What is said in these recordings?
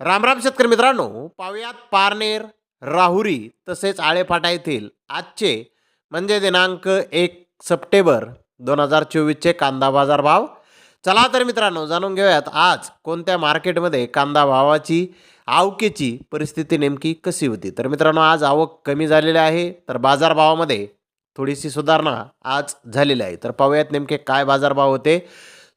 रामराम शेतकरी मित्रांनो पाहुयात पारनेर राहुरी तसेच आळेफाटा येथील आजचे म्हणजे दिनांक एक सप्टेंबर दोन हजार चोवीसचे कांदा बाजार भाव. चला तर मित्रांनो जाणून घेऊयात आज कोणत्या मार्केटमध्ये कांदा भावाची आवकेची परिस्थिती नेमकी कशी होती? तर मित्रांनो आज आवक कमी झालेली आहे तर बाजारभावामध्ये थोडीशी सुधारणा आज झालेली आहे. तर पाहूयात नेमके काय बाजारभाव होते.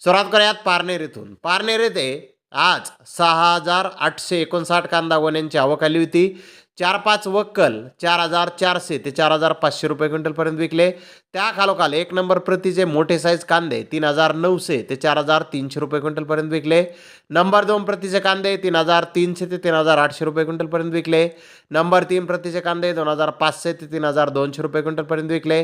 सुरुवात करूयात पारनेर येथून पारनेर येथे आज सहा हजार आठशे एकोणसाठ कांदा वन्यांची आवक आली होती. चार पाच वक्कल चार हजार चारशे ते चार हजार पाचशे रुपये क्विंटलपर्यंत विकले. त्या खालोखाल एक नंबर प्रतीचे मोठे साईज कांदे तीन हजार नऊशे ते चार हजार तीनशे रुपये क्विंटलपर्यंत विकले. नंबर दोन प्रतीचे कांदे तीन हजार तीनशे ते तीन हजार आठशे रुपये क्विंटलपर्यंत विकले. नंबर तीन प्रतीचे कांदे दोन हजार पाचशे ते तीन हजार दोनशे रुपये क्विंटलपर्यंत विकले.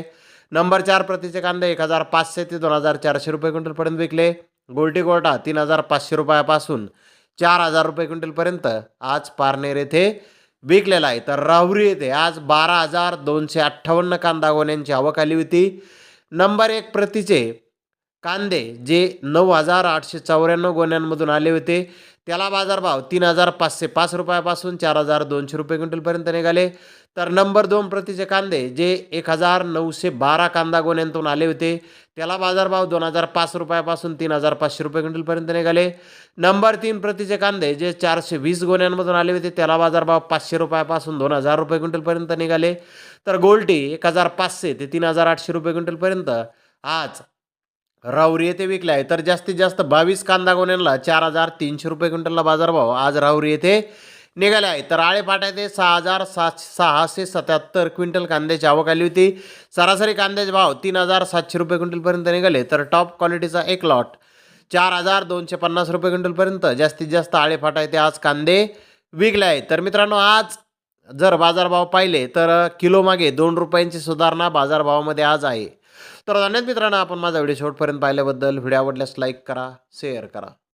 नंबर चार प्रतीचे कांदे एक हजार पाचशे ते दोन हजार चारशे रुपये क्विंटलपर्यंत विकले. गोल्टी गोल्टा तीन हजार पाचशे रुपयापासून चार हजार रुपये क्विंटलपर्यंत आज पारनेर येथे विकलेला आहे. तर राहुरी येथे आज बारा हजार दोनशे अठ्ठावन्न कांदा गोण्यांची आवक आली होती. नंबर एक प्रतीचे कांदे जे नऊ हजार आठशे चौऱ्याण्णव गोण्यांमधून आले होते. त्याला बाजारभाव तीन हजार पाचशे पाच रुपयापासून चार हजार दोनशे रुपये क्विंटलपर्यंत निघाले. तर नंबर दोन प्रतीचे कांदे जे एक हजार नऊशे बारा कांदा गोण्यांतून आले होते त्याला बाजारभाव दोन हजार पाच रुपयापासून तीन हजार पाचशे रुपये क्विंटलपर्यंत निघाले. नंबर तीन प्रतीचे कांदे जे चारशे वीस गोण्यांमधून आले होते त्याला बाजारभाव पाचशे रुपयापासून दोन हजार रुपये क्विंटलपर्यंत निघाले. तर गोल्टी एक हजार पाचशे ते तीन हजार आठशे रुपये क्विंटलपर्यंत. आज राहुरी येथे विकले आहे. तर जास्तीत जास्त बावीस कांदा गोण्यांना चार हजार तीनशे रुपये क्विंटलला बाजारभाव आज राहुरी येथे निघाले आहे. तर आळेफाटा येथे सहा हजार सात सहाशे सत्याहत्तर क्विंटल कांद्याची आवक आली होती. सरासरी कांद्याचे भाव तीन हजार सातशे रुपये क्विंटलपर्यंत निघाले. तर टॉप क्वालिटीचा एक लॉट चार हजार दोनशे पन्नास रुपये क्विंटलपर्यंत जास्तीत जास्त आळेफाटा येथे आज कांदे विकले आहेत. तर मित्रांनो आज जर बाजारभाव पाहिले तर किलोमागे दोन रुपयांची सुधारणा बाजारभावामध्ये आज आहे. तर धन्यवाद मित्रांनो आपण माझा व्हिडिओ शेवटपर्यंत पाहिल्याबद्दल व्हिडिओ आवडल्यास लाईक करा शेअर करा.